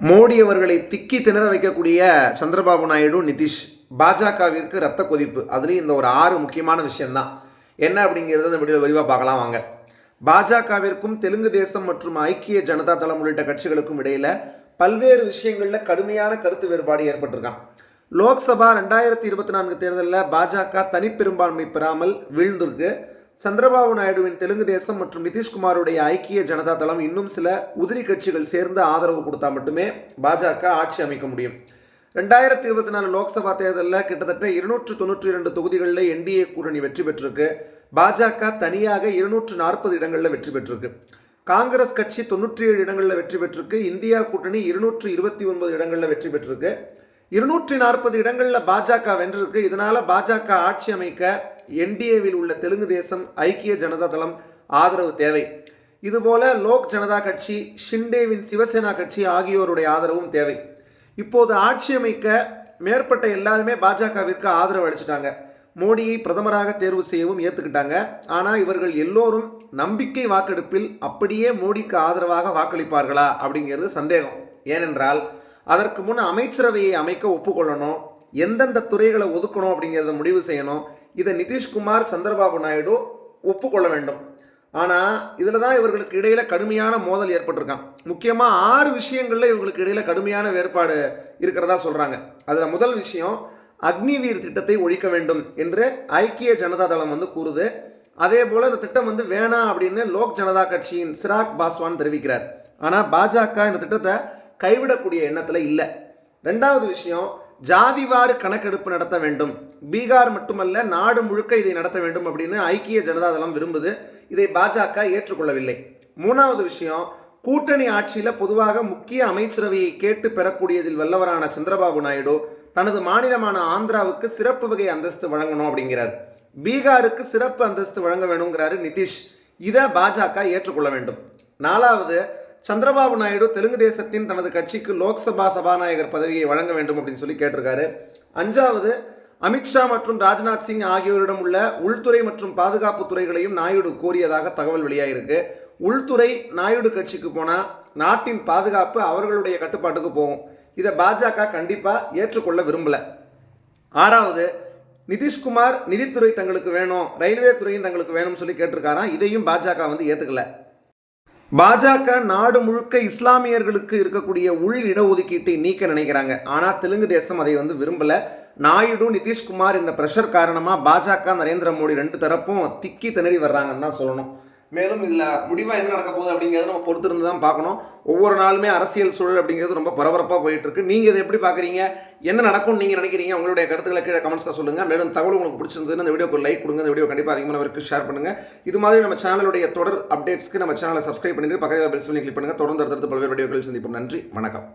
மோடி அவர்களை திக்கி திணற வைக்கக்கூடிய சந்திரபாபு நாயுடு நிதிஷ் பாஜகவிற்கு ரத்த கொதிப்பு. அதுலேயும் இந்த ஒரு ஆறு முக்கியமான விஷயம்தான். என்ன அப்படிங்கிறத இந்த வீடியோ விரிவாக பார்க்கலாம் வாங்க. பாஜகவிற்கும் தெலுங்கு தேசம் மற்றும் ஐக்கிய ஜனதா தளம் உள்ளிட்ட கட்சிகளுக்கும் இடையில பல்வேறு விஷயங்களில் கடுமையான கருத்து வேறுபாடு ஏற்பட்டிருக்கான் லோக்சபா ரெண்டாயிரத்தி இருபத்தி நான்கு தேர்தலில் பாஜக தனிப்பெரும்பான்மை பெறாமல் வீழ்ந்திருக்கு. சந்திரபாபு நாயுடுவின் தெலுங்கு தேசம் மற்றும் நிதிஷ்குமாருடைய ஐக்கிய ஜனதா தளம் இன்னும் சில உதிரி கட்சிகள் சேர்ந்து ஆதரவு கொடுத்தா மட்டுமே பாஜக ஆட்சி அமைக்க முடியும். ரெண்டாயிரத்தி இருபத்தி நாலு லோக்சபா தேர்தலில் கிட்டத்தட்ட இருநூற்று தொண்ணூற்றி இரண்டு தொகுதிகளில் என்டிஏ கூட்டணி வெற்றி பெற்றிருக்கு. பாஜக தனியாக இருநூற்று நாற்பது இடங்களில் வெற்றி பெற்றிருக்கு. காங்கிரஸ் கட்சி தொண்ணூற்றி ஏழு இடங்களில் வெற்றி பெற்றிருக்கு. இந்தியா கூட்டணி இருநூற்று இருபத்தி ஒன்பது இடங்களில் வெற்றி பெற்றிருக்கு. இருநூற்றி நாற்பது இடங்களில் பாஜக வென்றிருக்கு. இதனால் பாஜக ஆட்சி அமைக்க என்டிஏவில் உள்ள தெலுங்கு தேசம் ஐக்கிய ஜனதா தளம் ஆதரவு தேவை. இதுபோல லோக் ஜனதா கட்சி ஷிண்டேவின் சிவசேனா கட்சி ஆகியோருடைய ஆதரவும் தேவை. இப்போது ஆட்சி அமைக்க மேற்பட்ட எல்லாருமே பாஜகவிற்கு ஆதரவு அளிச்சிட்டாங்க. மோடியை பிரதமராக தேர்வு செய்யவும் ஏற்றுக்கிட்டாங்க ஆனால் இவர்கள் எல்லோரும் நம்பிக்கை வாக்கெடுப்பில் அப்படியே மோடிக்கு ஆதரவாக வாக்களிப்பார்களா அப்படிங்கிறது சந்தேகம். ஏனென்றால் அதற்கு முன் அமைச்சரவையை அமைக்க ஒப்புக்கொள்ளணும். எந்தெந்த துறைகளை ஒதுக்கணும் அப்படிங்கிறத முடிவு செய்யணும். இதை நிதிஷ்குமார் சந்திரபாபு நாயுடு ஒப்புக்கொள்ள வேண்டும். ஆனால் இதில் தான் இவர்களுக்கு இடையில் கடுமையான மோதல் ஏற்பட்டிருக்கான். முக்கியமாக ஆறு விஷயங்களில் இவர்களுக்கு இடையில் கடுமையான வேறுபாடு இருக்கிறதா சொல்கிறாங்க அதில் முதல் விஷயம் அக்னிவீர் திட்டத்தை ஒழிக்க வேண்டும் என்று ஐக்கிய ஜனதா தளம் வந்து கூறுது. அதே போல் இந்த திட்டம் வந்து வேணாம் அப்படின்னு லோக் ஜனதா கட்சியின் சிராக் பாஸ்வான் தெரிவிக்கிறார். ஆனால் பாஜக இந்த திட்டத்தை கைவிடக்கூடிய எண்ணத்தில் இல்லை. ரெண்டாவது விஷயம் ஜாதிவாறு கணக்கெடுப்பு நடத்த வேண்டும். பீகார் மட்டுமல்ல நாடு முழுக்க இதை நடத்த வேண்டும் அப்படின்னு ஐக்கிய ஜனதாதளம் விரும்புது. இதை பாஜக ஏற்றுக்கொள்ளவில்லை. மூணாவது விஷயம் கூட்டணி ஆட்சியில் பொதுவாக முக்கிய அமைச்சரவையை கேட்டு பெறக்கூடியதில் வல்லவரான சந்திரபாபு நாயுடு தனது மாநிலமான ஆந்திராவுக்கு சிறப்பு வகை அந்தஸ்து வழங்கணும் அப்படிங்கிறார். பீகாருக்கு சிறப்பு அந்தஸ்து வழங்க வேணுங்கிறாரு நிதிஷ். இதை பாஜக ஏற்றுக்கொள்ள வேண்டும். நாலாவது சந்திரபாபு நாயுடு தெலுங்கு தேசத்தின் தனது கட்சிக்கு லோக்சபா சபாநாயகர் பதவியை வழங்க வேண்டும் அப்படின்னு சொல்லி கேட்டிருக்காரு. அஞ்சாவது அமித்ஷா மற்றும் ராஜ்நாத் சிங் ஆகியோரிடம் உள்ள உள்துறை மற்றும் பாதுகாப்பு துறைகளையும் நாயுடு கோரியதாக தகவல் வெளியாகிருக்கு உள்துறை நாயுடு கட்சிக்கு போனால் நாட்டின் பாதுகாப்பு அவர்களுடைய கட்டுப்பாட்டுக்கு போகும். இதை பாஜக கண்டிப்பாக ஏற்றுக்கொள்ள விரும்பலை. ஆறாவது நிதிஷ்குமார் நிதித்துறை தங்களுக்கு வேணும் ரயில்வே துறையும் தங்களுக்கு வேணும்னு சொல்லி கேட்டிருக்காராம் இதையும் பாஜக வந்து ஏற்றுக்கல பாஜக நாடு முழுக்க இஸ்லாமியர்களுக்கு இருக்கக்கூடிய உள் இடஒதுக்கீட்டை நீக்க நினைக்கிறாங்க. ஆனால் தெலுங்கு தேசம் அதை வந்து விரும்பல. நாயுடு நிதிஷ்குமார் இந்த ப்ரெஷர் காரணமாக பாஜக நரேந்திர மோடி ரெண்டு தரப்பும் திக்கி திணறி வர்றாங்கன்னு தான் சொல்லணும். மேலும் இதில் முடிவாக என்ன நடக்க போகுது அப்படிங்கிறத நம்ம பொறுத்திருந்து தான் பார்க்கணும். ஒவ்வொரு நாளுமே அரசியல் சூழல் அப்படிங்கிறது ரொம்ப பரபரப்பாக போயிட்டுருக்கு. நீங்கள் இதை எப்படி பார்க்குறீங்க என்ன நடக்கும்னு நீங்கள் நினைக்கிறீங்க? உங்களுடைய கருத்துக்களை கீழே கமெண்ட்ஸில் சொல்லுங்கள் மேலும் தகவல் உங்களுக்கு பிடிச்சிருந்ததுன்னு இந்த வீடியோக்கு லைக் கொடுங்க. இந்த வீடியோ கண்டிப்பாக அதிகமானவருக்கு ஷேர் பண்ணுங்கள் இது மாதிரி நம்ம சேனலுடைய தொடர் அப்டேட்ஸ்க்கு நம்ம சேனலை சப்ஸ்கிரைப் பண்ணிட்டு பக்கத்தில் பெல் பண்ணி கிளிக் பண்ணுங்கள் தொடர்ந்து அடுத்தடுத்து பல்வேறு வீடியோக்கள் சந்திப்போம். நன்றி. வணக்கம்.